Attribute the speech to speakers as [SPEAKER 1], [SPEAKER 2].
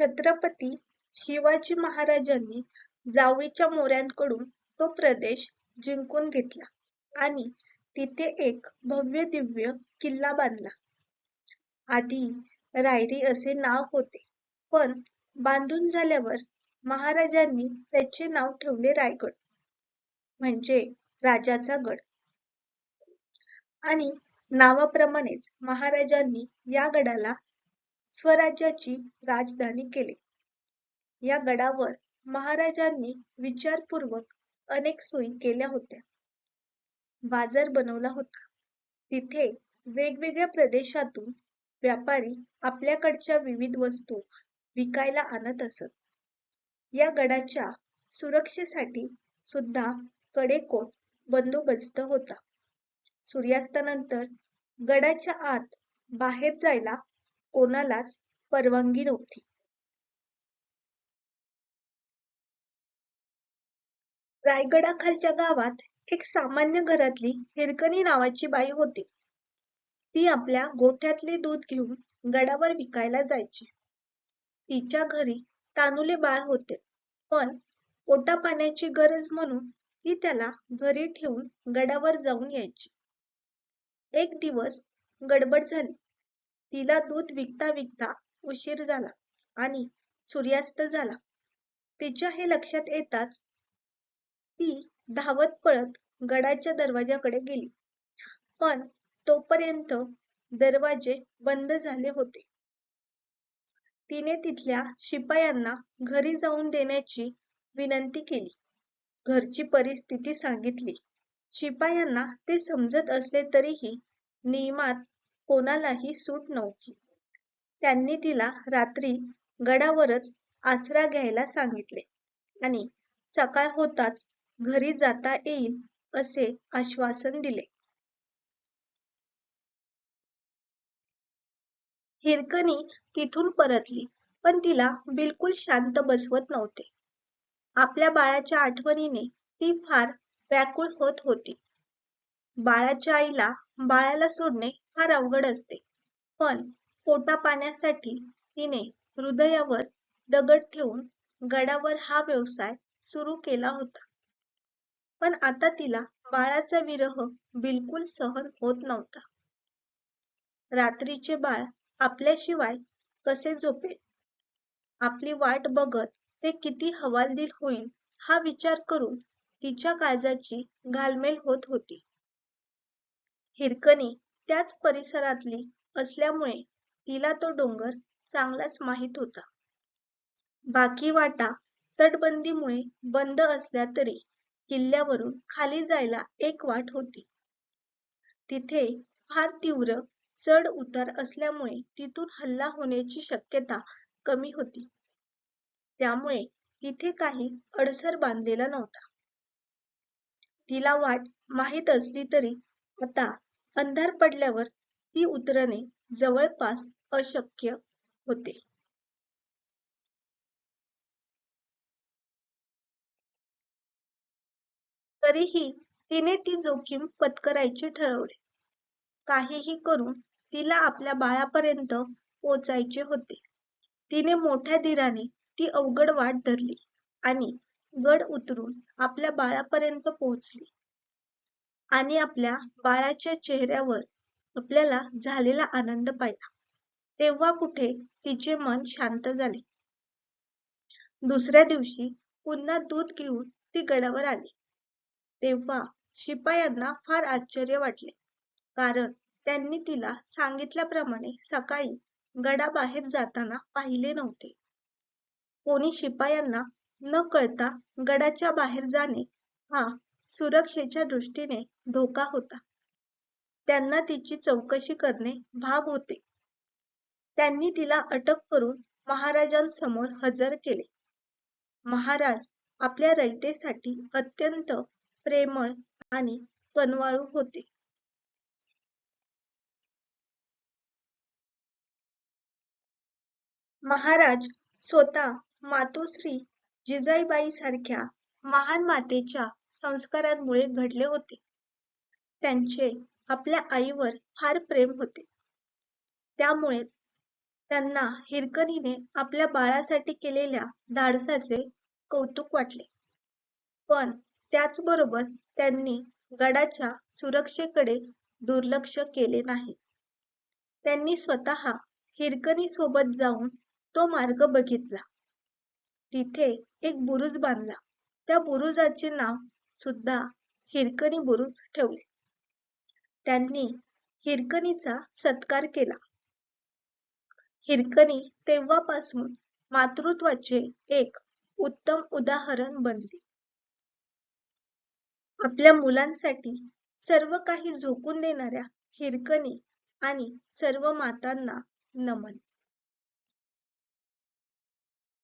[SPEAKER 1] छत्रपती शिवाजी महाराजांनी जावळीच्या मोऱ्यांकडून तो प्रदेश जिंकून घेतला आणि तिथे एक भव्य दिव्य किल्ला बांधला. आधी रायरी असे नाव होते पण बांधून झाल्यावर महाराजांनी त्याचे नाव ठेवले रायगड म्हणजे राजाचा गड आणि नावाप्रमाणेच महाराजांनी या गडाला स्वराज्याची राजधानी केले. या गडावर महाराजांनी विचारपूर्वक अनेक सोयी केल्या होत्या. बाजार बनवला होता. तिथे वेगवेगळ्या प्रदेशातून व्यापारी आपल्याकडच्या विविध वस्तू विकायला आणत असत. या गडाच्या सुरक्षेसाठी सुद्धा कडेकोट बंदोबस्त होता. सूर्यास्तानंतर गडाच्या आत बाहेर जायला कोणालाच परवानगी नव्हती. रायगडाखालच्या गावात एक सामान्य घरातली हिरकणी नावाची बाई होती. ती आपल्या गोठ्यातले दूध घेऊन गडावर विकायला जायची. तिच्या घरी तानुले बाळ होते पण पोटापाण्याची गरज म्हणून ती त्याला घरी ठेवून गडावर जाऊन यायची. एक दिवस गडबड झाली. तिला दूध विकता विकता उशीर झाला आणि सूर्यास्त झाला. तिच्या हे लक्षात येताच ती धावत पळत गडाच्या दरवाजाकडे गेली. पण तोपर्यंत दरवाजे बंद झाले होते. तिने तिथल्या शिपायांना घरी जाऊन देण्याची विनंती केली. घरची परिस्थिती सांगितली. शिपायांना ते समजत असले तरीही नियमात कोणालाही सूट नव्हती. त्यांनी तिला रात्री गडावरच आसरा घ्यायला सांगितले आणि सकाळ होताच घरी जाता येईल असे आश्वासन दिले. हिरकणी तिथून परतली पण तिला बिलकुल शांत बसवत नव्हते. आपल्या बाळाच्या आठवणीने ती फार व्याकुळ होत होती. बाळाच्या आईला बाळाला सोडणे फार अवघड असते पण पोटापाण्यासाठी तिने हृदयावर दगड ठेवून गडावर हा व्यवसाय सुरू केला होता. पण आता तिला बाळाचा विरह बिलकुल सहन होत नव्हता. रात्रीचे बाळ आपल्याशिवाय कसे झोपेल? आपली वाट बघत ते किती हवालदिल होईल हा विचार करून तिच्या काळजाची घालमेल होत होती. हिरकणी त्याच परिसरातली असल्यामुळे तिला तो डोंगर चांगलाच माहीत होता. बाकी वाटा तटबंदीमुळे बंद असल्या तरी किल्ल्यावरून खाली जायला एक वाट होती. तिथे फार तीव्र चढ उतार असल्यामुळे तिथून हल्ला होण्याची शक्यता कमी होती. त्यामुळे तिथे काही अडसर बांधलेला नव्हता. तिला वाट माहीत असली तरी आता अंधार पडल्यावर ती उतरणे जवळपास अशक्य होते. तरीही तिने ती जोखीम पत्करायची ठरवले. काहीही करून तिला आपल्या बाळापर्यंत पोचायचे होते. तिने मोठ्या धीराने ती अवघड वाट धरली आणि गड उतरून आपल्या बाळापर्यंत पोहोचली. आणि आपल्या बाळाच्या चेहऱ्यावर आपल्याला झालेला आनंद पाहिला. तेव्हा कुठे तिचे मन शांत झाले. दुसऱ्या दिवशी पुन्हा दूध घेऊन ती गडावर आली. तेव्हा शिपायांना फार आश्चर्य वाटले. कारण त्यांनी तिला सांगितल्याप्रमाणे सकाळी गडाबाहेर जाताना पाहिले नव्हते. कोणी शिपायांना न कळता गडाच्या बाहेर जाणे हा सुरक्षेच्या दृष्टीने धोका होता. त्यांना तिची चौकशी करणे भाग होते. त्यांनी तिला अटक करून महाराजांसमोर हजर केले. महाराज आपल्या रयतेसाठी अत्यंत प्रेमळ आणि कनवाळू होते. महाराज स्वतः मातोश्री जिजाईबाई सारख्या महान मातेच्या संस्कारांमुळे घडले होते. त्यांचे आपल्या आईवर फार प्रेम होते. त्यामुळेच त्यांना हिरकणीने आपल्या बाळासाठी केलेल्या धाडसाचे कौतुक वाटले. पण त्याचबरोबर त्यांनी गडाच्या सुरक्षेकडे दुर्लक्ष केले नाही. त्यांनी स्वतः हिरकणी सोबत जाऊन तो मार्ग बघितला. तिथे एक बुरुज बांधला. त्या बुरुजाचे नाव सुद्धा हिरकणी बुरुज ठेवले. त्यांनी हिरकणीचा सत्कार केला. हिरकणी तेव्हापासून मातृत्वाचे एक उत्तम उदाहरण बनली. आपल्या मुलांसाठी सर्व काही झोकून देणाऱ्या हिरकणी आणि सर्व मातांना नमन.